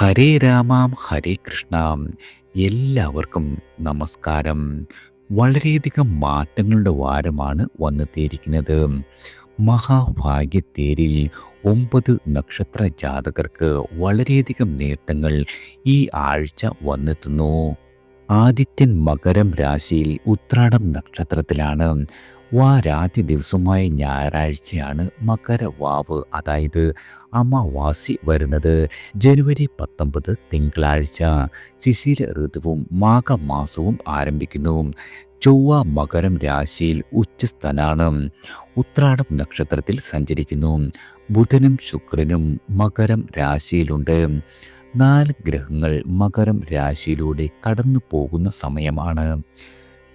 ഹരേ രാമാം ഹരേ കൃഷ്ണ. എല്ലാവർക്കും നമസ്കാരം. വളരെയധികം മാറ്റങ്ങളുടെ വാരമാണ് വന്നെത്തിയിരിക്കുന്നത്. മഹാഭാഗ്യത്തേരിൽ ഒമ്പത് നക്ഷത്ര ജാതകർക്ക് വളരെയധികം നേട്ടങ്ങൾ ഈ ആഴ്ച വന്നെത്തുന്നു. ആദിത്യൻ മകരം രാശിയിൽ ഉത്രാടം നക്ഷത്രത്തിലാണ്. വാരാദ്യ ദിവസമായ ഞായറാഴ്ചയാണ് മകരവാവ്. അതായത് അമാവാസി വരുന്നത്. ജനുവരി പത്തൊമ്പത് തിങ്കളാഴ്ച. ശിശിര ഋതുവും മാഘമാസവും ആരംഭിക്കുന്നു. ചൊവ്വ മകരം രാശിയിൽ ഉച്ചസ്ഥനാണ്. ഉത്രാടം നക്ഷത്രത്തിൽ സഞ്ചരിക്കുന്നു. ബുധനും ശുക്രനും മകരം രാശിയിലുണ്ട്. നാല് ഗ്രഹങ്ങൾ മകരം രാശിയിലൂടെ കടന്നു പോകുന്ന സമയമാണ്.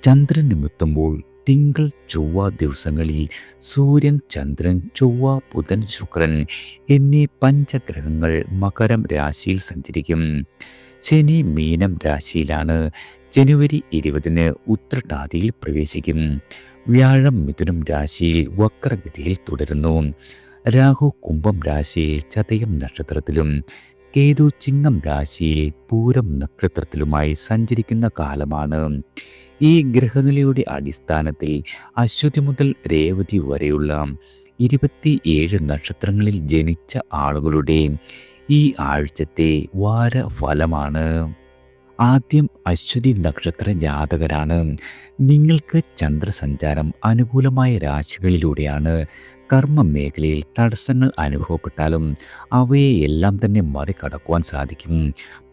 ചന്ദ്രൻ എത്തുമ്പോൾ തിങ്കൾ ചൊവ്വ ദിവസങ്ങളിൽ സൂര്യൻ ചന്ദ്രൻ ചൊവ്വ ബുധൻ ശുക്രൻ എന്നീ പഞ്ചഗ്രഹങ്ങൾ മകരം രാശിയിൽ സഞ്ചരിക്കും. ശനി മീനം രാശിയിലാണ്. ജനുവരി ഇരുപതിന് ഉത്രട്ടാതിയിൽ പ്രവേശിക്കും. വ്യാഴം മിഥുനം രാശിയിൽ വക്രഗതിയിൽ തുടരുന്നു. രാഹു കുംഭം രാശിയിൽ ചതയം നക്ഷത്രത്തിലും കേതു ചിങ്ങം രാശിയിൽ പൂരം നക്ഷത്രത്തിലുമായി സഞ്ചരിക്കുന്ന കാലമാണ്. ഈ ഗ്രഹനിലയുടെ അടിസ്ഥാനത്തിൽ അശ്വതി മുതൽ രേവതി വരെയുള്ള ഇരുപത്തിയേഴ് നക്ഷത്രങ്ങളിൽ ജനിച്ച ആളുകളുടെ ഈ ആഴ്ചത്തെ വാരഫലമാണ്. ആദ്യം അശ്വതി നക്ഷത്ര ജാതകരാണ്. നിങ്ങൾക്ക് ചന്ദ്രസഞ്ചാരം അനുകൂലമായ രാശികളിലൂടെയാണ് കർമ്മ മേഖലയിൽ തടസ്സങ്ങൾ അനുഭവപ്പെട്ടാലും അവയെ എല്ലാം തന്നെ മറികടക്കുവാൻ സാധിക്കും.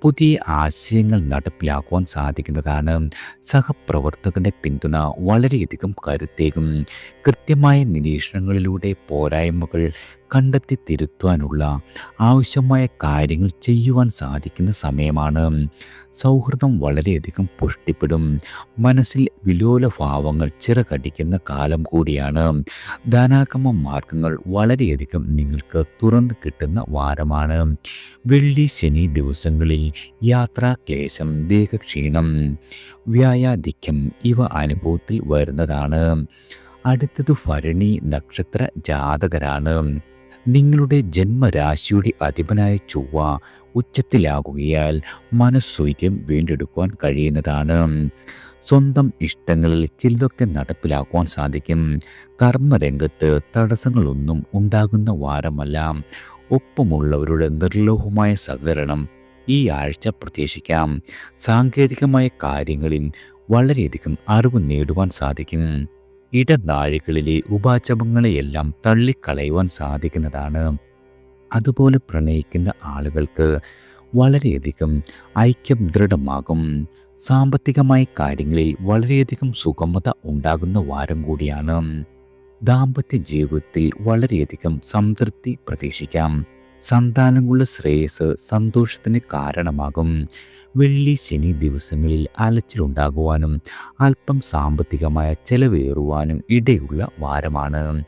പുതിയ ആശയങ്ങൾ നടപ്പിലാക്കുവാൻ സാധിക്കുന്നതാണ് സഹപ്രവർത്തകന്റെ പിന്തുണ വളരെയധികം കരുത്തേകും. കൃത്യമായ നിരീക്ഷണങ്ങളിലൂടെ പോരായ്മകൾ കണ്ടെത്തി തിരുത്തുവാനുള്ള ആവശ്യമായ കാര്യങ്ങൾ ചെയ്യുവാൻ സാധിക്കുന്ന സമയമാണ്. സൗഹൃദം വളരെയധികം പുഷ്ടിപ്പെടും. മനസ്സിൽ വിലോല ഭാവങ്ങൾ ചിറകടിക്കുന്ന കാലം കൂടിയാണ്. ധനാഗമ മാർഗങ്ങൾ വളരെയധികം നിങ്ങൾക്ക് തുറന്നു കിട്ടുന്ന വാരമാണ്. വെള്ളി ശനി ദിവസങ്ങളിൽ യാത്രാക്ലേശം ദേഹക്ഷീണം വ്യായാധിക്യം ഇവ അനുഭവത്തിൽ വരുന്നതാണ്. അടുത്തത് ഭരണി നക്ഷത്ര ജാതകരാണ്. നിങ്ങളുടെ ജന്മരാശിയുടെ അധിപനായ ചൊവ്വ ഉച്ചത്തിലാകുകയാൽ മനസ്സൈര്യം വീണ്ടെടുക്കുവാൻ കഴിയുന്നതാണ്. സ്വന്തം ഇഷ്ടങ്ങളിൽ ചിലതൊക്കെ നടപ്പിലാക്കുവാൻ സാധിക്കും. കർമ്മരംഗത്ത് തടസ്സങ്ങളൊന്നും ഉണ്ടാകുന്ന വാരമല്ല. ഒപ്പമുള്ളവരുടെ നിർലോഹമായ സഹകരണം ഈ ആഴ്ച പ്രതീക്ഷിക്കാം. സാങ്കേതികമായ കാര്യങ്ങളിൽ വളരെയധികം അറിവ് നേടുവാൻ സാധിക്കും. ഇടനാഴികളിലെ ഉപാചപങ്ങളെയെല്ലാം തള്ളിക്കളയുവാൻ സാധിക്കുന്നതാണ്. അതുപോലെ പ്രണയിക്കുന്ന ആളുകൾക്ക് വളരെയധികം ഐക്യം ദൃഢമാകും. സാമ്പത്തികമായ കാര്യങ്ങളിൽ വളരെയധികം സുഗമത ഉണ്ടാകുന്ന വാരം കൂടിയാണ്. ദാമ്പത്യ ജീവിതത്തിൽ വളരെയധികം സംതൃപ്തി പ്രതീക്ഷിക്കാം. സന്താനങ്ങളുടെ ശ്രേയസ് സന്തോഷത്തിന് കാരണമാകും. വെള്ളി ശനി ദിവസങ്ങളിൽ അലച്ചിലുണ്ടാകുവാനും അല്പം സാമ്പത്തികമായ ചെലവേറുവാനും ഇടയുള്ള വാരമാണ്.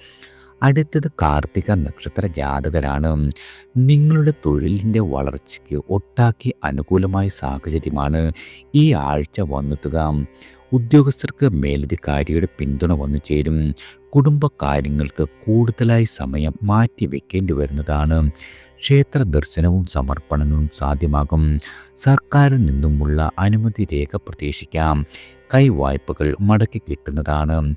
അടുത്തത് കാർത്തിക നക്ഷത്ര ജാതകരാണ്. നിങ്ങളുടെ തൊഴിലിന്റെ വളർച്ചയ്ക്ക് ഒട്ടാക്കി അനുകൂലമായ സാഹചര്യമാണ് ഈ ആഴ്ച വന്നെത്തുക. ഉദ്യോഗസ്ഥർക്ക് മേലധികാരിയുടെ പിന്തുണ വന്നു ചേരും. കുടുംബകാര്യങ്ങൾക്ക് കൂടുതലായി സമയം മാറ്റി വെക്കേണ്ടി വരുന്നതാണ്. ക്ഷേത്ര ദർശനവും സമർപ്പണവും സാധ്യമാകും. സർക്കാരിൽ നിന്നുമുള്ള അനുമതി രേഖ പ്രതീക്ഷിക്കാം. കൈവായ്പകൾ മടക്കി കിട്ടുന്നതാണ്.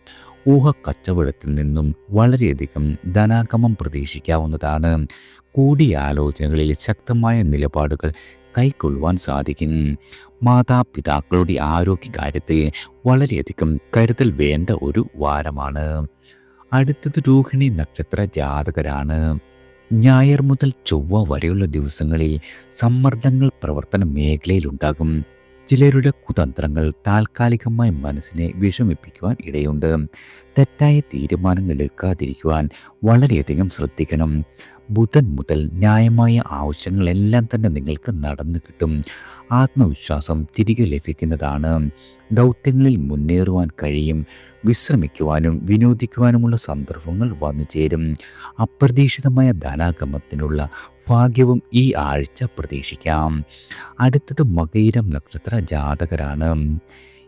ഊഹ കച്ചവടത്തിൽ നിന്നും വളരെയധികം ധനാഗമം പ്രതീക്ഷിക്കാവുന്നതാണ്. കൂടിയാലോചനകളിൽ ശക്തമായ നിലപാടുകൾ കൈക്കൊള്ളുവാൻ സാധിക്കും. മാതാപിതാക്കളുടെ ആരോഗ്യകാര്യത്തിൽ വളരെയധികം കരുതൽ വേണ്ട ഒരു വാരമാണ്. അടുത്തത് രോഹിണി നക്ഷത്ര ജാതകരാണ്. ഞായർ മുതൽ ചൊവ്വ വരെയുള്ള ദിവസങ്ങളിൽ സമ്മർദ്ദങ്ങൾ പ്രവർത്തന മേഖലയിലുണ്ടാകും ചിലരുടെ കുതന്ത്രങ്ങൾ താൽക്കാലികമായി മനസ്സിനെ വിഷമിപ്പിക്കുവാൻ ഇടയുണ്ട്. തെറ്റായ തീരുമാനങ്ങൾ എടുക്കാതിരിക്കുവാൻ വളരെയധികം ശ്രദ്ധിക്കണം. ബുധൻ മുതൽ ന്യായമായ ആവശ്യങ്ങളെല്ലാം തന്നെ നിങ്ങൾക്ക് നടന്നു കിട്ടും. ആത്മവിശ്വാസം തിരികെ ലഭിക്കുന്നതാണ്. ദൗത്യങ്ങളിൽ മുന്നേറുവാൻ കഴിയും. വിശ്രമിക്കുവാനും വിനോദിക്കുവാനുമുള്ള സന്ദർഭങ്ങൾ വന്നു ചേരും. അപ്രതീക്ഷിതമായ ധനാഗമത്തിനുള്ള ഭാഗ്യവും ഈ ആഴ്ച പ്രതീക്ഷിക്കാം. അടുത്തത് മകയിരം നക്ഷത്ര ജാതകരാണ്.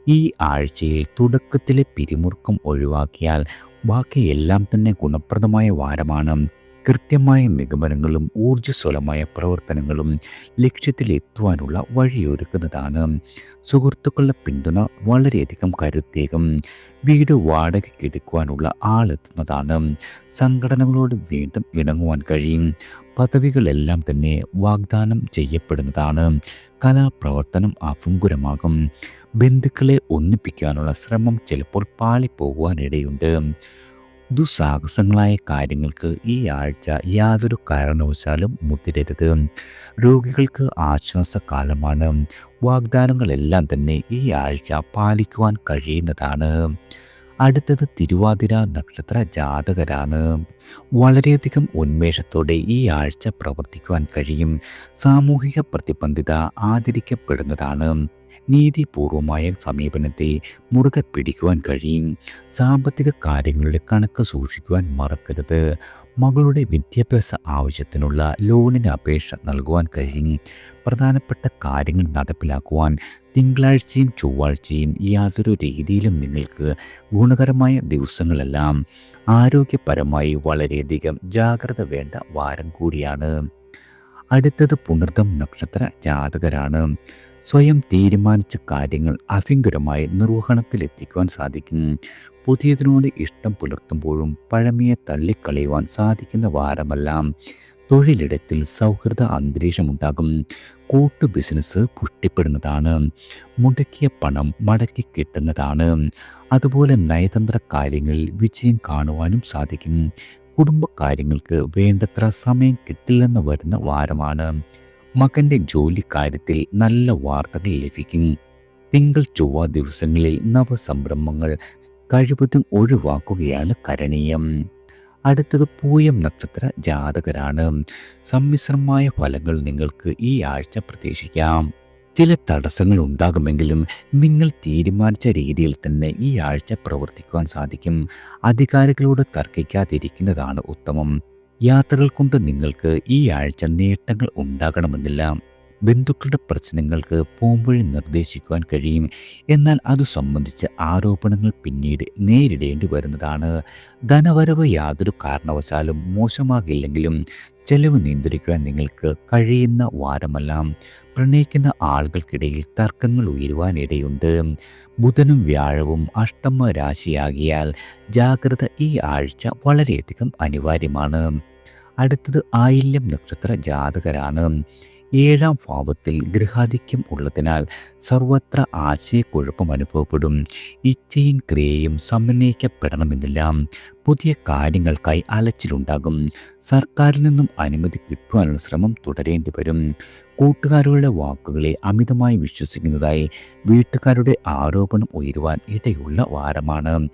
ഈ ആഴ്ചയിൽ തുടക്കത്തിലെ പിരിമുറുക്കം ഒഴിവാക്കിയാൽ ബാക്കി എല്ലാം തന്നെ ഗുണപ്രദമായ വാരമാണ്. കൃത്യമായ നിഗമനങ്ങളും ഊർജസ്വലമായ പ്രവർത്തനങ്ങളും ലക്ഷ്യത്തിലെത്തുവാനുള്ള വഴിയൊരുക്കുന്നതാണ്. സുഹൃത്തുക്കളുടെ പിന്തുണ വളരെയധികം കരുത്തേകം. വീട് വാടകയ്ക്ക് എടുക്കുവാനുള്ള ആളെത്തുന്നതാണ്. സംഘടനകളോട് വീണ്ടും ഇണങ്ങുവാൻ കഴിയും. പദവികളെല്ലാം തന്നെ വാഗ്ദാനം ചെയ്യപ്പെടുന്നതാണ്. കലാപ്രവർത്തനം അഭുങ്കുരമാകും ബന്ധുക്കളെ ഒന്നിപ്പിക്കാനുള്ള ശ്രമം ചിലപ്പോൾ പാളിപ്പോകുവാനിടയുണ്ട്. ദുസ്സാഹസങ്ങളായ കാര്യങ്ങൾക്ക് ഈ ആഴ്ച യാതൊരു കാരണവശാലും മുതിരരുത് രോഗികൾക്ക് ആശ്വാസകാലമാണ്. വാഗ്ദാനങ്ങളെല്ലാം തന്നെ ഈ ആഴ്ച പാലിക്കുവാൻ കഴിയുന്നതാണ്. അടുത്തത് തിരുവാതിര നക്ഷത്ര ജാതകരാണ്. വളരെയധികം ഉന്മേഷത്തോടെ ഈ ആഴ്ച പ്രവർത്തിക്കുവാൻ കഴിയും. സാമൂഹിക പ്രതിബന്ധത ആദരിക്കപ്പെടുന്നതാണ്. നീതിപൂർവമായ സമീപനത്തെ മുറുകെ പിടിക്കുവാൻ കഴിയും. സാമ്പത്തിക കാര്യങ്ങളുടെ കണക്ക് സൂക്ഷിക്കുവാൻ മറക്കരുത്. മകളുടെ വിദ്യാഭ്യാസ ആവശ്യത്തിനുള്ള ലോണിന് അപേക്ഷ നൽകുവാൻ കഴിയും. പ്രധാനപ്പെട്ട കാര്യങ്ങൾ നടപ്പിലാക്കുവാൻ തിങ്കളാഴ്ചയും ചൊവ്വാഴ്ചയും യാതൊരു രീതിയിലും നിങ്ങൾക്ക് ഗുണകരമായ ദിവസങ്ങളെല്ലാം ആരോഗ്യപരമായി വളരെയധികം ജാഗ്രത വേണ്ട വാരം കൂടിയാണ്. അടുത്തത് പുണർദം നക്ഷത്ര ജാതകരാണ്. സ്വയം തീരുമാനിച്ച കാര്യങ്ങൾ അഭിങ്കരമായി നിർവഹണത്തിലെത്തിക്കുവാൻ സാധിക്കും. പുതിയതിനോട് ഇഷ്ടം പുലർത്തുമ്പോഴും പഴമയെ തള്ളിക്കളയുവാൻ സാധിക്കുന്ന വാരമെല്ലാം തൊഴിലിടത്തിൽ സൗഹൃദ അന്തരീക്ഷമുണ്ടാകും. കൂട്ടു ബിസിനസ് പുഷ്ടിപ്പെടുന്നതാണ്. മുടക്കിയ പണം മടക്കി കിട്ടുന്നതാണ്. അതുപോലെ നയതന്ത്ര കാര്യങ്ങളിൽ വിജയം കാണുവാനും സാധിക്കും. കുടുംബകാര്യങ്ങൾക്ക് വേണ്ടത്ര സമയം കിട്ടില്ലെന്ന് വരുന്ന വാരമാണ്. മകന്റെ ജോലിക്കാര്യത്തിൽ നല്ല വാർത്തകൾ ലഭിക്കും. തിങ്കൾ ചൊവ്വ ദിവസങ്ങളിൽ നവസംരംഭങ്ങൾ കഴിവതും ഒഴിവാക്കുകയാണ് കരണീയം. അടുത്തത് പൂയം നക്ഷത്ര ജാതകരാണ്. സമ്മിശ്രമായ ഫലങ്ങൾ നിങ്ങൾക്ക് ഈ ആഴ്ച പ്രതീക്ഷിക്കാം. ചില തടസ്സങ്ങൾ ഉണ്ടാകുമെങ്കിലും നിങ്ങൾ തീരുമാനിച്ച രീതിയിൽ തന്നെ ഈ ആഴ്ച പ്രവർത്തിക്കുവാൻ സാധിക്കും. അധികാരികളോട് തർക്കിക്കാതിരിക്കുന്നതാണ് ഉത്തമം. യാത്രകൾ കൊണ്ട് നിങ്ങൾക്ക് ഈ ആഴ്ച നേട്ടങ്ങൾ ഉണ്ടാകണമെന്നില്ല ബന്ധുക്കളുടെ പ്രശ്നങ്ങൾക്ക് പോംവഴി നിർദ്ദേശിക്കുവാൻ കഴിയും. എന്നാൽ അത് സംബന്ധിച്ച് ആരോപണങ്ങൾ പിന്നീട് നേരിടേണ്ടി വരുന്നതാണ്. ധനവരവ് യാതൊരു കാരണവശാലും മോശമാകില്ലെങ്കിലും ചെലവ് നിയന്ത്രിക്കുവാൻ നിങ്ങൾക്ക് കഴിയുന്ന വാരമല്ല പ്രണയിക്കുന്ന ആളുകൾക്കിടയിൽ തർക്കങ്ങൾ ഉയരുവാനിടയുണ്ട്. ബുധനും വ്യാഴവും അഷ്ടമ രാശിയാകിയാൽ ജാഗ്രത ഈ ആഴ്ച വളരെയധികം അനിവാര്യമാണ്. അടുത്തത് ആയില്യം നക്ഷത്ര ജാതകരാണ്. ഏഴാം ഭാവത്തിൽ ഗൃഹാധിക്യം ഉള്ളതിനാൽ സർവത്ര ആശയക്കുഴപ്പം അനുഭവപ്പെടും. ഇച്ഛയും ക്രിയയും സമന്വയിക്കപ്പെടണമെന്നില്ല. പുതിയ കാര്യങ്ങൾക്കായി അലച്ചിലുണ്ടാകും. സർക്കാരിൽ നിന്നും അനുമതി കിട്ടുവാനുള്ള ശ്രമം തുടരേണ്ടി വരും. കൂട്ടുകാരുടെ വാക്കുകളെ അമിതമായി വിശ്വസിക്കുന്നതായി വീട്ടുകാരുടെ ആരോപണം ഉയരുവാൻ ഇടയുള്ള വാരമാണ്.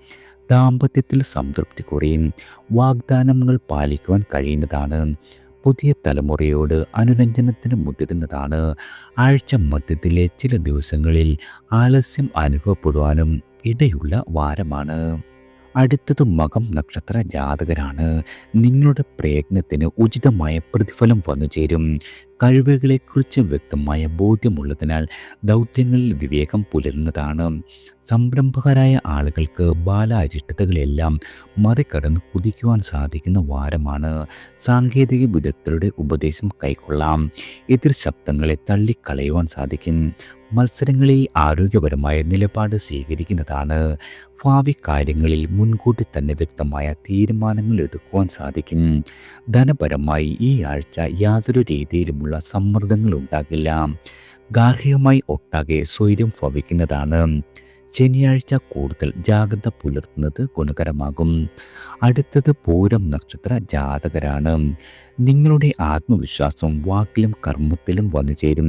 ദാമ്പത്യത്തിൽ സംതൃപ്തി കുറയും. വാഗ്ദാനങ്ങൾ പാലിക്കുവാൻ കഴിയുന്നതാണ്. പുതിയ തലമുറയോട് അനുരഞ്ജനത്തിന് മുതിരുന്നതാണ്. ആഴ്ച മധ്യത്തിലെ ചില ദിവസങ്ങളിൽ ആലസ്യം അനുഭവപ്പെടുവാനും ഇടയുള്ള വാരമാണ്. അടുത്തത് മകം നക്ഷത്ര ജാതകരാണ്. നിങ്ങളുടെ പ്രയത്നത്തിന് ഉചിതമായ പ്രതിഫലം വന്നു ചേരും. കഴിവുകളെക്കുറിച്ച് വ്യക്തമായ ബോധ്യമുള്ളതിനാൽ ദൗത്യങ്ങളിൽ വിവേകം പുലരുന്നതാണ്. സംരംഭകരായ ആളുകൾക്ക് ബാലാരിഷ്ടതകളെല്ലാം മറികടന്ന് കുതിക്കുവാൻ സാധിക്കുന്ന വാരമാണ്. സാങ്കേതിക വിദഗ്ധരുടെ ഉപദേശം കൈക്കൊള്ളാം. എതിർ ശബ്ദങ്ങളെ തള്ളിക്കളയുവാൻ സാധിക്കും. മത്സരങ്ങളിൽ ആരോഗ്യപരമായ നിലപാട് സ്വീകരിക്കുന്നതാണ്. ഭാവി കാര്യങ്ങളിൽ മുൻകൂട്ടി തന്നെ വ്യക്തമായ തീരുമാനങ്ങൾ എടുക്കുവാൻ സാധിക്കും. ധനപരമായി ഈ ആഴ്ച യാതൊരു രീതിയിലുമുള്ള സമ്മർദ്ദങ്ങൾ ഉണ്ടാകില്ല. ഗാർഹികമായി ഒട്ടാകെ സ്വൈര്യം ഭവിക്കുന്നതാണ്. ശനിയാഴ്ച കൂടുതൽ ജാഗ്രത പുലർത്തുന്നത് ഗുണകരമാകും. അടുത്തത് പൂരം നക്ഷത്ര ജാതകരാണ്. നിങ്ങളുടെ ആത്മവിശ്വാസം വാക്കിലും കർമ്മത്തിലും വന്നു ചേരും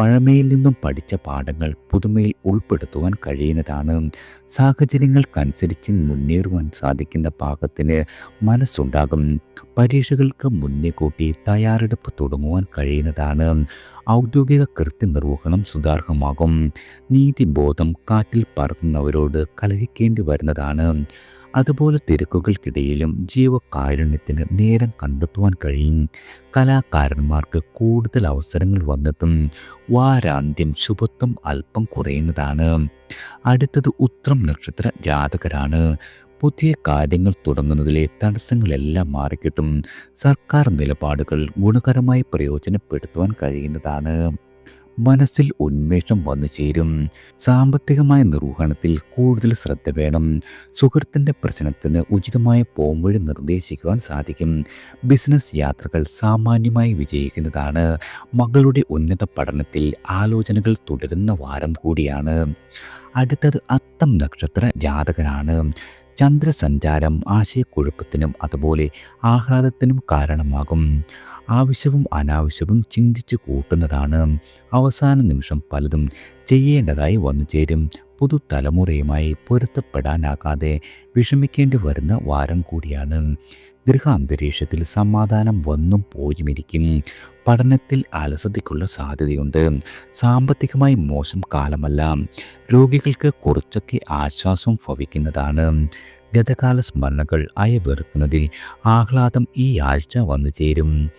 പഴമയിൽ നിന്നും പഠിച്ച പാഠങ്ങൾ പുതുമയിൽ ഉൾപ്പെടുത്തുവാൻ കഴിയുന്നതാണ്. സാഹചര്യങ്ങൾക്കനുസരിച്ച് മുന്നേറുവാൻ സാധിക്കുന്ന പാകത്തിന് മനസ്സുണ്ടാകും. പരീക്ഷകൾക്ക് മുന്നേ കൂട്ടി തയ്യാറെടുപ്പ് തുടങ്ങുവാൻ കഴിയുന്നതാണ്. ഔദ്യോഗിക കൃത്യനിർവഹണം സുതാർഹമാകും നീതിബോധം കാറ്റിൽ പറത്തുന്നവരോട് കലഹിക്കേണ്ടി വരുന്നതാണ്. അതുപോലെ തിരക്കുകൾക്കിടയിലും ജീവകാരുണ്യത്തിന് നേരം കണ്ടെത്തുവാൻ കഴിയും. കലാകാരന്മാർക്ക് കൂടുതൽ അവസരങ്ങൾ വന്നെത്തും. വാരാന്ത്യം ശുഭത്വം അല്പം കുറയുന്നതാണ്. അടുത്തത് ഉത്രം നക്ഷത്ര ജാതകരാണ്. പുതിയ കാര്യങ്ങൾ തുടങ്ങുന്നതിലെ തടസ്സങ്ങളെല്ലാം മാറിക്കിട്ടും. സർക്കാർ നിലപാടുകൾ ഗുണകരമായി പ്രയോജനപ്പെടുത്തുവാൻ കഴിയുന്നതാണ്. മനസ്സിൽ ഉന്മേഷം വന്നു ചേരും. സാമ്പത്തികമായ നിർവഹണത്തിൽ കൂടുതൽ ശ്രദ്ധ വേണം. സുഹൃത്തിന്റെ പ്രശ്നത്തിന് ഉചിതമായ പോംവഴി നിർദ്ദേശിക്കുവാൻ സാധിക്കും. ബിസിനസ് യാത്രകൾ സാമാന്യമായി വിജയിക്കുന്നതാണ്. മകളുടെ ഉന്നത പഠനത്തിൽ ആലോചനകൾ തുടരുന്ന വാരം കൂടിയാണ്. അടുത്തത് അത്തം നക്ഷത്ര ജാതകനാണ്. ചന്ദ്രസഞ്ചാരം ആശയക്കുഴപ്പത്തിനും അതുപോലെ ആഹ്ലാദത്തിനും കാരണമാകും. ആവശ്യവും അനാവശ്യവും ചിന്തിച്ച് കൂട്ടുന്നതാണ് അവസാന നിമിഷം പലതും ചെയ്യേണ്ടതായി വന്നു ചേരും. പുതുതലമുറയുമായി പൊരുത്തപ്പെടാനാകാതെ വിഷമിക്കേണ്ടി വരുന്ന വാരം കൂടിയാണ്. ഗൃഹാന്തരീക്ഷത്തിൽ സമാധാനം വന്നും പോയുമിരിക്കും. പഠനത്തിൽ അലസതയ്ക്കുള്ള സാധ്യതയുണ്ട്. സാമ്പത്തികമായി മോശം കാലമല്ല. രോഗികൾക്ക് കുറച്ചൊക്കെ ആശ്വാസം ഭവിക്കുന്നതാണ്. ഗതകാല സ്മരണകൾ അയവെറുക്കുന്നതിൽ ആഹ്ലാദം ഈ ആഴ്ച വന്നു ചേരും.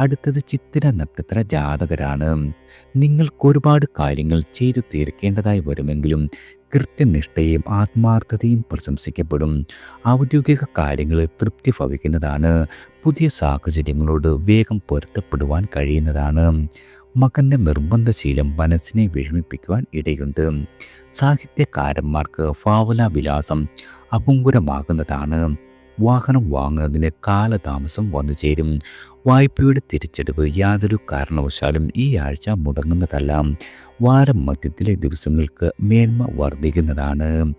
അടുത്തത് ചിത്തിര നക്ഷത്ര ജാതകരാണ്. നിങ്ങൾക്ക് ഒരുപാട് കാര്യങ്ങൾ ചെയ്തു തീർക്കേണ്ടതായി വരുമെങ്കിലും കൃത്യനിഷ്ഠയും ആത്മാർത്ഥതയും പ്രശംസിക്കപ്പെടും. ഔദ്യോഗിക കാര്യങ്ങളിൽ തൃപ്തി ഭവിക്കുന്നതാണ് പുതിയ സാഹചര്യങ്ങളോട് വേഗം പൊരുത്തപ്പെടുവാൻ കഴിയുന്നതാണ്. മകന്റെ നിർബന്ധശീലം മനസ്സിനെ വിഷമിപ്പിക്കുവാൻ ഇടയുണ്ട്. സാഹിത്യകാരന്മാർക്ക് ഫാവലാവിലാസം അപുങ്കുരമാകുന്നതാണ് വാഹനം വാങ്ങുന്നതിന് കാലതാമസം വന്നു ചേരും. വായ്പയുടെ തിരിച്ചടവ് യാതൊരു കാരണവശാലും ഈ ആഴ്ച മുടങ്ങുന്നതല്ല. വാരം മധ്യത്തിലെ ദിവസങ്ങൾക്ക് മേന്മ വർദ്ധിക്കുന്നതാണ്.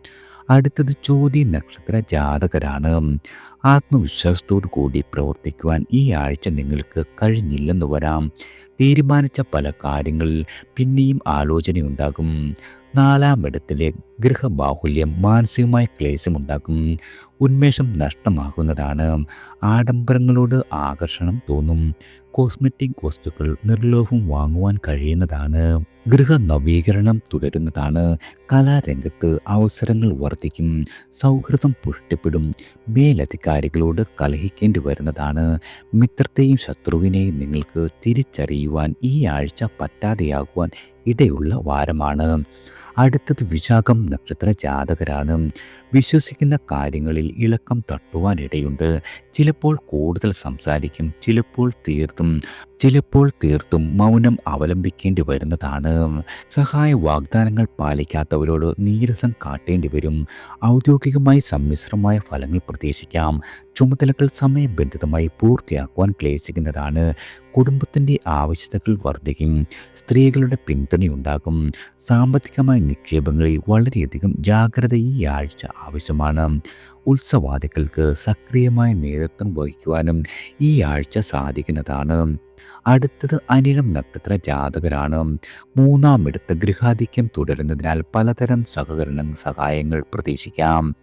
അടുത്തത് ചോദ്യ നക്ഷത്ര ജാതകരാണ്. ആത്മവിശ്വാസത്തോടു കൂടി പ്രവർത്തിക്കുവാൻ ഈ ആഴ്ച നിങ്ങൾക്ക് കഴിഞ്ഞില്ലെന്ന് വരാം. തീരുമാനിച്ച പല കാര്യങ്ങളിൽ പിന്നെയും ആലോചനയുണ്ടാകും. നാലാമിടത്തിലെ ഗൃഹബാഹുല്യം മാനസികമായ ക്ലേശമുണ്ടാക്കും ഉന്മേഷം നഷ്ടമാകുന്നതാണ്. ആഡംബരങ്ങളോട് ആകർഷണം തോന്നും. കോസ്മെറ്റിക് വസ്തുക്കൾ നിർലോഭം വാങ്ങുവാൻ കഴിയുന്നതാണ്. ഗൃഹ നവീകരണം തുടരുന്നതാണ്. കലാരംഗത്ത് അവസരങ്ങൾ വർദ്ധിക്കും. സൗഹൃദം പുഷ്ടിപ്പെടും. മേലധികാരികളോട് കലഹിക്കേണ്ടി വരുന്നതാണ്. മിത്രത്തെയും ശത്രുവിനെയും നിങ്ങൾക്ക് തിരിച്ചറിയുവാൻ ഈ ആഴ്ച പറ്റാതെയാകുവാൻ ഇടയുള്ള വാരമാണ്. അടുത്തത് വിശാഖം നക്ഷത്ര ജാതകരാണ്. വിശ്വസിക്കുന്ന കാര്യങ്ങളിൽ ഇളക്കം തട്ടുവാനിടയുണ്ട്. ചിലപ്പോൾ കൂടുതൽ സംസാരിക്കും ചിലപ്പോൾ തീർത്തും ചിലപ്പോൾ തീർത്തും മൗനം അവലംബിക്കേണ്ടി വരുന്നതാണ്. സഹായ വാഗ്ദാനങ്ങൾ പാലിക്കാത്തവരോട് നീരസം കാട്ടേണ്ടി വരും. ഔദ്യോഗികമായി സമ്മിശ്രമായ ഫലങ്ങൾ പ്രതീക്ഷിക്കാം. ചുമതലകൾ സമയബന്ധിതമായി പൂർത്തിയാക്കുവാൻ ക്ലേശിക്കുന്നതാണ്. കുടുംബത്തിന്റെ ആവശ്യതകൾ വർദ്ധിക്കും. സ്ത്രീകളുടെ പിന്തുണയുണ്ടാകും സാമ്പത്തികമായ നിക്ഷേപങ്ങളിൽ വളരെയധികം ജാഗ്രത ഈ ആഴ്ച ആവശ്യമാണ്. ഉത്സവാദികൾക്ക് സക്രിയമായ നേതൃത്വം വഹിക്കുവാനും ഈ ആഴ്ച സാധിക്കുന്നതാണ്. അടുത്തത് അനിഴം നക്ഷത്ര ജാതകരാണ്. മൂന്നാമിടത്ത് ഗൃഹാധിക്യം തുടരുന്നതിനാൽ പലതരം സഹകരണ സഹായങ്ങൾ പ്രതീക്ഷിക്കാം.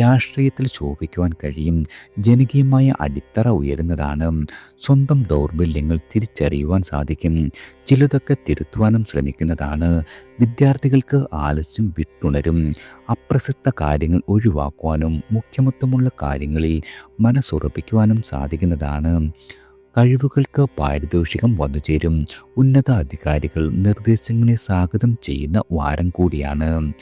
രാഷ്ട്രീയത്തിൽ ശോഭിക്കുവാൻ കഴിയും. ജനകീയമായ അടിത്തറ ഉയരുന്നതാണ്. സ്വന്തം ദൗർബല്യങ്ങൾ തിരിച്ചറിയുവാൻ സാധിക്കും. ചിലതൊക്കെ തിരുത്തുവാനും ശ്രമിക്കുന്നതാണ്. വിദ്യാർത്ഥികൾക്ക് ആലസ്യം വിട്ടുണരും. അപ്രസക്ത കാര്യങ്ങൾ ഒഴിവാക്കുവാനും മുഖ്യമത്വമുള്ള കാര്യങ്ങളിൽ മനസ്സുറപ്പിക്കുവാനും സാധിക്കുന്നതാണ്. കഴിവുകൾക്ക് പാരിതോഷികം വന്നു ചേരും ഉന്നത അധികാരികൾ നിർദ്ദേശങ്ങളെ സ്വാഗതം ചെയ്യുന്ന വാരം കൂടിയാണ്.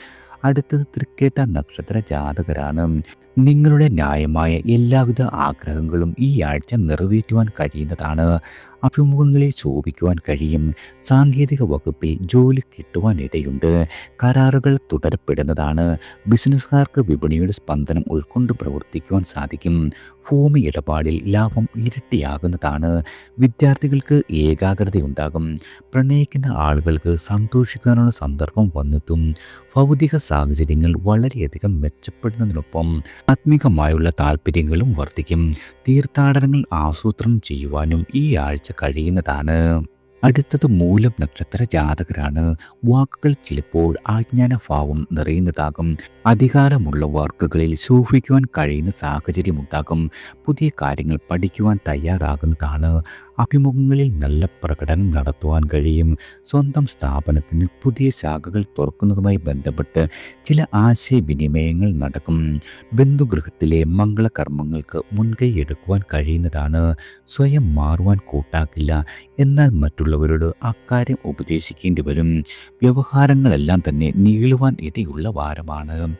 അടുത്തത് തൃക്കേട്ട നക്ഷത്ര ജാതകരാണ്. നിങ്ങളുടെ ന്യായമായ എല്ലാവിധ ആഗ്രഹങ്ങളും ഈ ആഴ്ച നിറവേറ്റുവാൻ കഴിയുന്നതാണ്. അഭിമുഖങ്ങളെ ശോഭിക്കുവാൻ കഴിയും. സാങ്കേതിക വകുപ്പിൽ ജോലി കിട്ടുവാൻ ഇടയുണ്ട്. കരാറുകൾ തുടരപ്പെടുന്നതാണ്. ബിസിനസ്സുകാർക്ക് വിപണിയുടെ സ്പന്ദനം ഉൾക്കൊണ്ട് പ്രവർത്തിക്കുവാൻ സാധിക്കും. ഭൂമി ഇടപാടിൽ ലാഭം ഇരട്ടിയാകുന്നതാണ്. വിദ്യാർത്ഥികൾക്ക് ഏകാഗ്രതയുണ്ടാകും. പ്രണയിക്കുന്ന ആളുകൾക്ക് സന്തോഷിക്കാനുള്ള സന്ദർഭം വന്നെത്തും. ഭൗതിക സാഹചര്യങ്ങൾ വളരെയധികം മെച്ചപ്പെടുന്നതിനൊപ്പം ആത്മീകമായുള്ള താല്പര്യങ്ങളും വർദ്ധിക്കും. തീർത്ഥാടനങ്ങൾ ആസൂത്രണം ചെയ്യുവാനും ഈ ആഴ്ച കഴിയുന്നതാണ്. അടുത്തത് മൂലം നക്ഷത്ര ജാതകരാണ്. വാക്കുകൾ ചിലപ്പോൾ ആജ്ഞാനഭാവം നിറയുന്നതാകും. അധികാരമുള്ള വർക്കുകളിൽ സൂക്ഷിക്കുവാൻ കഴിയുന്ന സാഹചര്യമുണ്ടാകും. പുതിയ കാര്യങ്ങൾ പഠിക്കുവാൻ തയ്യാറാകുന്നതാണ്. അഭിമുഖങ്ങളിൽ നല്ല പ്രകടനം നടത്തുവാൻ കഴിയും. സ്വന്തം സ്ഥാപനത്തിന് പുതിയ ശാഖകൾ തുറക്കുന്നതുമായി ബന്ധപ്പെട്ട് ചില ആശയവിനിമയങ്ങൾ നടക്കും. ബന്ധുഗൃഹത്തിലെ മംഗളകർമ്മങ്ങൾക്ക് മുൻകൈ എടുക്കുവാൻ കഴിയുന്നതാണ്. സ്വയം മാറുവാൻ കൂട്ടാക്കില്ല. എന്നാൽ മറ്റുള്ളവരോട് അക്കാര്യം ഉപദേശിക്കേണ്ടി വരും. വ്യവഹാരങ്ങളെല്ലാം തന്നെ നീളുവാൻ ഇടയുള്ള വാരമാണ്.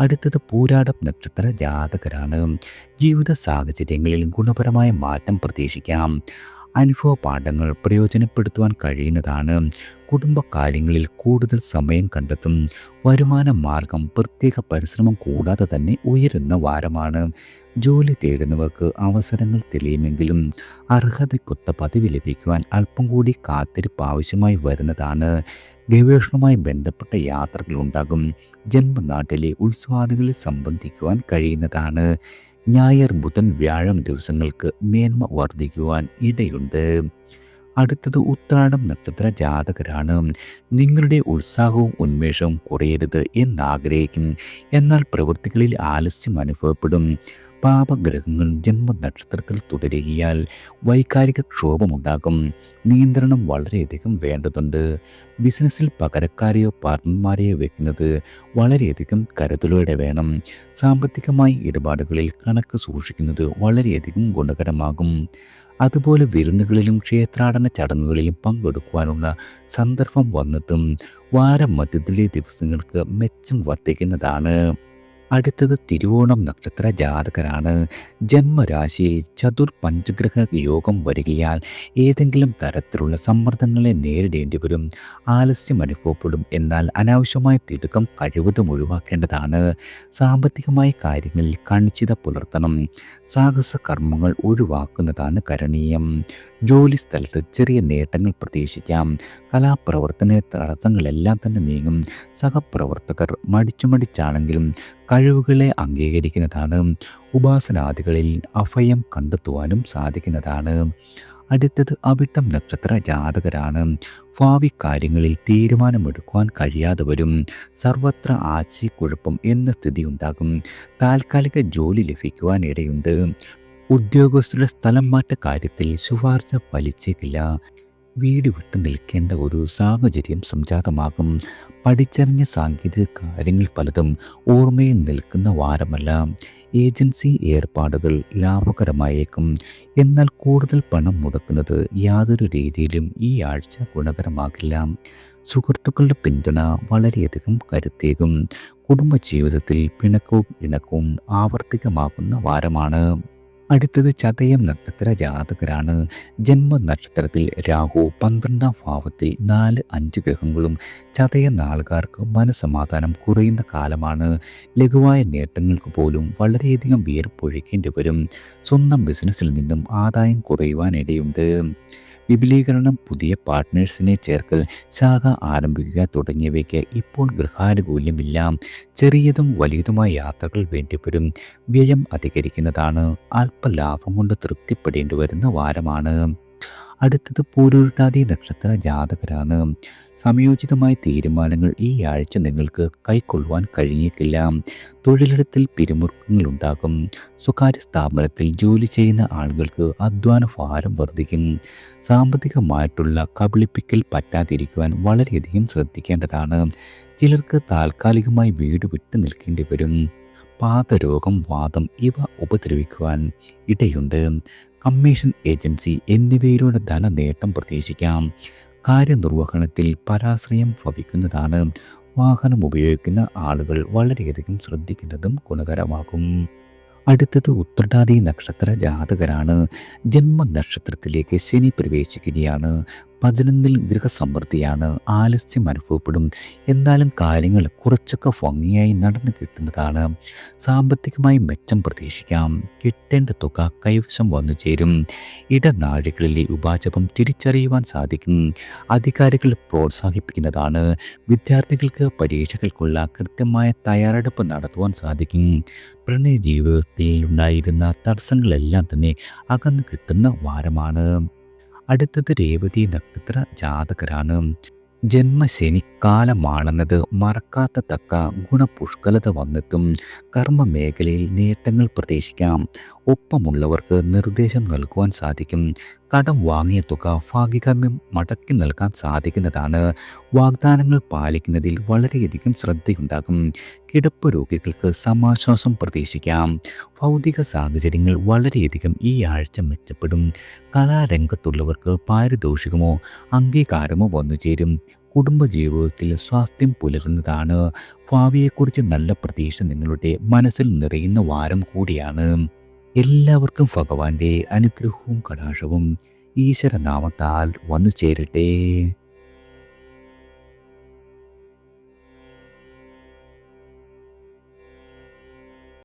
അടുത്തത് പൂരാട നക്ഷത്ര ജാതകരാണ്. ജീവിത സാഹചര്യങ്ങളിൽ ഗുണപരമായ മാറ്റം പ്രതീക്ഷിക്കാം. അനുഭവ പാഠങ്ങൾ പ്രയോജനപ്പെടുത്തുവാൻ കഴിയുന്നതാണ്. കുടുംബകാര്യങ്ങളിൽ കൂടുതൽ സമയം കണ്ടെത്തും. വരുമാന മാർഗം പ്രത്യേക പരിശ്രമം കൂടാതെ തന്നെ ഉയരുന്ന വാരമാണ്. ജോലി തേടുന്നവർക്ക് അവസരങ്ങൾ തെളിയുമെങ്കിലും അർഹതയ്ക്കൊത്ത പദവി ലഭിക്കുവാൻ അല്പം കൂടി കാത്തിരിപ്പ് ആവശ്യമായി വരുന്നതാണ്. ഗവേഷണവുമായി ബന്ധപ്പെട്ട യാത്രകളുണ്ടാകും ജന്മനാട്ടിലെ ഉത്സവാദികളിൽ സംബന്ധിക്കുവാൻ കഴിയുന്നതാണ്. ഞായർ ബുധൻ വ്യാഴം ദിവസങ്ങൾക്ക് മേന്മ വർദ്ധിക്കുവാൻ ഇടയുണ്ട്. അടുത്തത് ഉത്രാടം നക്ഷത്ര ജാതകരാണ്. നിങ്ങളുടെ ഉത്സാഹവും ഉന്മേഷവും കുറയരുത് എന്നാഗ്രഹിക്കും. എന്നാൽ പ്രവൃത്തികളിൽ ആലസ്യം അനുഭവപ്പെടും. പാപഗ്രഹങ്ങൾ ജന്മനക്ഷത്രത്തിൽ തുടരുകയാൽ വൈകാരിക ക്ഷോഭമുണ്ടാകും. നിയന്ത്രണം വളരെയധികം വേണ്ടതുണ്ട്. ബിസിനസ്സിൽ പകരക്കാരെയോ പാർട്ട്ണർമാരെയോ വെക്കുന്നത് വളരെയധികം കരുതലോടെ വേണം. സാമ്പത്തികമായി ഇടപാടുകളിൽ കണക്ക് സൂക്ഷിക്കുന്നത് വളരെയധികം ഗുണകരമാകും. അതുപോലെ വിരുന്നുകളിലും ക്ഷേത്രാടന ചടങ്ങുകളിലും പങ്കെടുക്കുവാനുള്ള സന്ദർഭം വന്നെത്തും വാരം മധ്യത്തിലെ ദിവസങ്ങൾക്ക് മെച്ചം വർദ്ധിക്കുന്നതാണ്. അടുത്തത് തിരുവോണം നക്ഷത്ര ജാതകരാണ്. ജന്മരാശിയിൽ ചതുർ പഞ്ചഗ്രഹ യോഗം വരികയാൽ ഏതെങ്കിലും തരത്തിലുള്ള സമ്മർദ്ദങ്ങളെ നേരിടേണ്ടി വരും. ആലസ്യം അനുഭവപ്പെടും എന്നാൽ അനാവശ്യമായ തിടുക്കം കഴിവതും ഒഴിവാക്കേണ്ടതാണ്. സാമ്പത്തികമായ കാര്യങ്ങളിൽ കണിച്ചിത പുലർത്തണം. സാഹസ കർമ്മങ്ങൾ ഒഴിവാക്കുന്നതാണ് കരണീയം. ജോലി സ്ഥലത്ത് ചെറിയ നേട്ടങ്ങൾ പ്രതീക്ഷിക്കാം. കലാപ്രവർത്തന തടസ്സങ്ങളെല്ലാം തന്നെ നീങ്ങും. സഹപ്രവർത്തകർ മടിച്ചു മടിച്ചാണെങ്കിലും കഴിവുകളെ അംഗീകരിക്കുന്നതാണ്. ഉപാസനാദികളിൽ അഭയം കണ്ടെത്തുവാനും സാധിക്കുന്നതാണ്. അടുത്തത് അവിട്ടം നക്ഷത്ര ജാതകരാണ്. ഭാവി കാര്യങ്ങളിൽ തീരുമാനമെടുക്കുവാൻ കഴിയാതെ വരും. സർവത്ര ആശയക്കുഴപ്പം എന്ന സ്ഥിതി ഉണ്ടാകും താൽക്കാലിക ജോലി ലഭിക്കുവാൻ ഇടയുണ്ട്. ഉദ്യോഗസ്ഥരുടെ സ്ഥലം മാറ്റ കാര്യത്തിൽ ശുപാർശ ഫലിച്ചേക്കില്ല വീട് വിട്ടു നിൽക്കേണ്ട ഒരു സാഹചര്യം സംജാതമാകും. പഠിച്ചറിഞ്ഞ സാങ്കേതിക കാര്യങ്ങൾ പലതും ഓർമ്മയിൽ നിൽക്കുന്ന വാരമല്ല. ഏജൻസി ഏർപ്പാടുകൾ ലാഭകരമായേക്കും. എന്നാൽ കൂടുതൽ പണം മുടക്കുന്നത് യാതൊരു രീതിയിലും ഈ ആഴ്ച ഗുണകരമാകില്ല. സുഹൃത്തുക്കളുടെ പിന്തുണ വളരെയധികം കരുത്തേകും. കുടുംബജീവിതത്തിൽ പിണക്കവും ഇണക്കവും ആവർത്തികമാകുന്ന വാരമാണ്. അടുത്തത് ചതയം നക്ഷത്ര ജാതകരാണ്. ജന്മ നക്ഷത്രത്തിൽ രാഹു പന്ത്രണ്ടാം ഭാവത്തിൽ നാല് അഞ്ച് ഗ്രഹങ്ങളും ചതയ നാളുകാർക്ക് മനസമാധാനം കുറയുന്ന കാലമാണ്. ലഘുവായ നേട്ടങ്ങൾക്ക് പോലും വളരെയധികം വിയർപ്പൊഴിക്കേണ്ടി വരും. സ്വന്തം ബിസിനസ്സിൽ നിന്നും ആദായം കുറയുവാനിടയുണ്ട്. വിപുലീകരണം പുതിയ പാർട്ട്നേഴ്സിനെ ചേർക്കൽ ശാഖ ആരംഭിക്കുക തുടങ്ങിയവയ്ക്ക് ഇപ്പോൾ ഗൃഹാനുകൂല്യമില്ല. ചെറിയതും വലിയതുമായ യാത്രകൾ വേണ്ടിവരും. വ്യയം അധികരിക്കുന്നതാണ്. അല്പ ലാഭം കൊണ്ട് തൃപ്തിപ്പെടേണ്ടി വരുന്ന വാരമാണ്. അടുത്തത് പൂരുരുട്ടാതി നക്ഷത്ര ജാതകരാണ്. സമയോചിതമായ തീരുമാനങ്ങൾ ഈ ആഴ്ച നിങ്ങൾക്ക് കൈക്കൊള്ളുവാൻ കഴിഞ്ഞേക്കില്ല. തൊഴിലിടത്തിൽ പിരിമുറുക്കങ്ങളുണ്ടാകും സ്വകാര്യ സ്ഥാപനത്തിൽ ജോലി ചെയ്യുന്ന ആളുകൾക്ക് അധ്വാന ഭാരം വർദ്ധിക്കും. സാമ്പത്തികമായിട്ടുള്ള കബളിപ്പിക്കൽ പറ്റാതിരിക്കുവാൻ വളരെയധികം ശ്രദ്ധിക്കേണ്ടതാണ്. ചിലർക്ക് താൽക്കാലികമായി വീട് വിട്ടു നിൽക്കേണ്ടി വരും. പാതരോഗം വാദം ഇവ ഉപദ്രവിക്കുവാൻ ഇടയുണ്ട്. കമ്മീഷൻ ഏജൻസി എന്നിവയിലൂടെ ധനനേട്ടം പ്രതീക്ഷിക്കാം. കാര്യനിർവഹണത്തിൽ പരാശ്രയം ഭവിക്കുന്നതാണ്. വാഹനം ഉപയോഗിക്കുന്ന ആളുകൾ വളരെയധികം ശ്രദ്ധിക്കുന്നതും ഗുണകരമാകും. അടുത്തത് ഉത്രട്ടാതി നക്ഷത്ര ജാതകരാണ്. ജന്മനക്ഷത്രത്തിലേക്ക് ശനി പ്രവേശിക്കുകയാണ്. പതിനൊന്നിൽ ഗൃഹസമൃദ്ധിയാണ് ആലസ്യം അനുഭവപ്പെടും. എന്നാലും കാര്യങ്ങൾ കുറച്ചൊക്കെ ഭംഗിയായി നടന്നു കിട്ടുന്നതാണ്. സാമ്പത്തികമായി മെച്ചം പ്രതീക്ഷിക്കാം. കിട്ടേണ്ട തുക കൈവശം വന്നു ചേരും. ഇടനാഴികളിലെ ഉപാചപം തിരിച്ചറിയുവാൻ സാധിക്കും. അധികാരികൾ പ്രോത്സാഹിപ്പിക്കുന്നതാണ്. വിദ്യാർത്ഥികൾക്ക് പരീക്ഷകൾക്കുള്ള കൃത്യമായ തയ്യാറെടുപ്പ് നടത്തുവാൻ സാധിക്കും. പ്രണയ ജീവിതത്തിൽ ഉണ്ടായിരുന്ന തടസ്സങ്ങളെല്ലാം തന്നെ അകന്നു കിട്ടുന്ന വാരമാണ്. അടുത്തത് രേവതി നക്ഷത്ര ജാതകരാണ്. ജന്മ ശനിക്കാലമാണെന്നത് മറക്കാത്ത തക്ക ഗുണപുഷ്കലത വന്നെത്തും. കർമ്മ മേഖലയിൽ നേട്ടങ്ങൾ പ്രതീക്ഷിക്കാം. ഒപ്പമുള്ളവർക്ക് നിർദ്ദേശം നൽകുവാൻ സാധിക്കും. കടം വാങ്ങിയ തുക ഭാഗികമ്യം മടക്കി നൽകാൻ സാധിക്കുന്നതാണ്. വാഗ്ദാനങ്ങൾ പാലിക്കുന്നതിൽ വളരെയധികം ശ്രദ്ധയുണ്ടാകും. കിടപ്പ് രോഗികൾക്ക് സമാശ്വാസം പ്രതീക്ഷിക്കാം. ഭൗതിക സാഹചര്യങ്ങൾ വളരെയധികം ഈ ആഴ്ച മെച്ചപ്പെടും. കലാരംഗത്തുള്ളവർക്ക് പാരിതോഷികമോ അംഗീകാരമോ വന്നു ചേരും കുടുംബജീവിതത്തിൽ സ്വാസ്ഥ്യം പുലരുന്നതാണ്. ഭാവിയെക്കുറിച്ച് നല്ല പ്രതീക്ഷ നിങ്ങളുടെ മനസ്സിൽ നിറയുന്ന വാരം കൂടിയാണ്. എല്ലാവർക്കും ഭഗവാന്റെ അനുഗ്രഹവും കടാക്ഷവും ഈശ്വരനാമത്താൽ വന്നു ചേരട്ടെ